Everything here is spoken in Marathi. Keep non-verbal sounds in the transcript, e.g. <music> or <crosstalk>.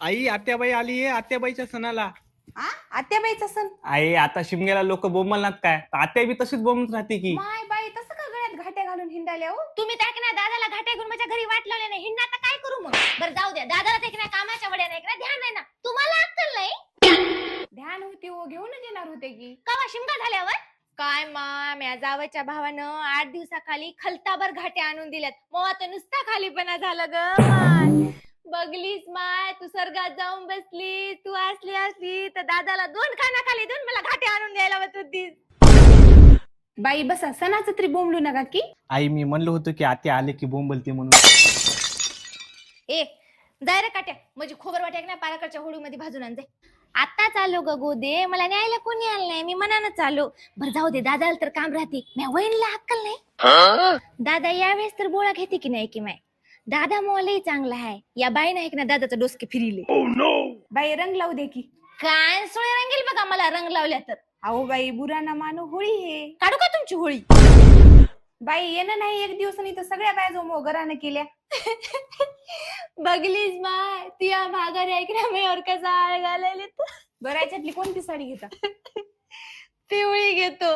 आई आत्याबाई आली आहे आत्याबाईच्या सणाला. आ? आत्याबाईचा सण? आई आता शिमग्याला लोक बोंबलणार काय? तर आत्या बी तशीच बोंबत राहते की. माय बाई तसं का गळ्यात घाट्या घालून हिंडाल्या हो? तुम्ही त्या की नाही दादाला घाटे घेऊन माझ्या घरी वाट लावले नाही. हिंडा आता काय करू मग? बरं जाऊ द्या. दादाला ते की नाही कामाच्या वड्या नाही की ध्यान नाही ना. तुम्हाला अक्कल नाही? ध्यान होती हो घेऊनच येणार होते की. कवा शिमगा झाल्यावर? काय मा म्या जावच्या भावानं आठ दिवसाखाली खलताभर घाटे आणून दिल्यात. मग आता नुसता खालीपणा झाला ग. माय. तू स्वर्गात जाऊन बसली तू असली असली तर दादाला दोन खाली देऊन मला घाटे आणून द्यायला होत होतीस बाई बसा सणाचं तरी बोंबलू नका की. आई मी म्हणलं होतं की आत्या आले की बोंबलते म्हणून. ए जाय रे काट्या म्हणजे खोबर वाट्या की नाही पाराकडच्या होळीमध्ये भाजून आण जाय. आता चालू ग गोदे मला न्यायला कोणी आलं नाही मी मनानं चालू. बरं जाऊ दे दादाला तर काम राहते. म्या वहिनीला अक्कल नाही. दादा यावेळेस तर बोळा घेते की नाही की माय? दादा मोलही चांगला आहे. या बाईनं ऐक ना दादाचं डोसके फिरिले बाई रंग लावू दे की. काय? सोळे रंगील बघा मला रंग लावल्या तर. अहो बाई बुरा ना मानो होळी हे. काढू का तुमची होळी? बाई येणं नाही एक दिवसांनी तर सगळ्या बाया जो मोगरानं केल्या. <laughs> बघलीस माय ती या भागाने ऐक ना मी और कसा आळ घालायला बरं याच्यातली कोणती साडी घेता? <laughs> पिवळी घेतो.